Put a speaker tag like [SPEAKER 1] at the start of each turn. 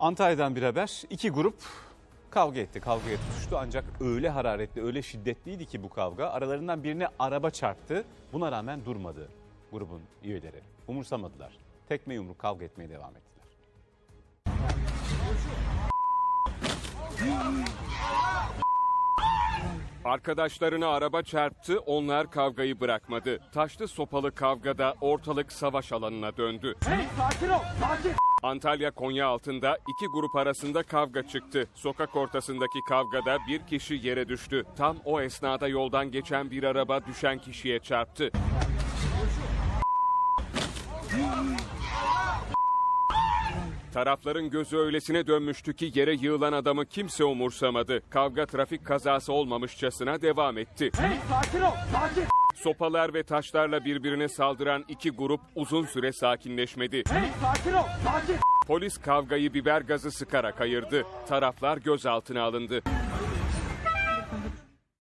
[SPEAKER 1] Antalya'dan bir haber. İki grup kavga etti, kavgaya tutuştu. Ancak öyle hararetli, öyle şiddetliydi ki bu kavga. Aralarından birine araba çarptı. Buna rağmen durmadı grubun üyeleri. Umursamadılar. Tekme yumruk kavga etmeye devam ettiler.
[SPEAKER 2] Arkadaşlarına araba çarptı, onlar kavgayı bırakmadı. Taşlı sopalı kavgada ortalık savaş alanına döndü. Antalya Konya altında iki grup arasında kavga çıktı. Sokak ortasındaki kavgada bir kişi yere düştü. Tam o esnada yoldan geçen bir araba düşen kişiye çarptı. Tarafların gözü öylesine dönmüştü ki yere yığılan adamı kimse umursamadı. Kavga trafik kazası olmamışçasına devam etti. Sopalar ve taşlarla birbirine saldıran iki grup uzun süre sakinleşmedi. Polis kavgayı biber gazı sıkarak ayırdı. Taraflar gözaltına alındı.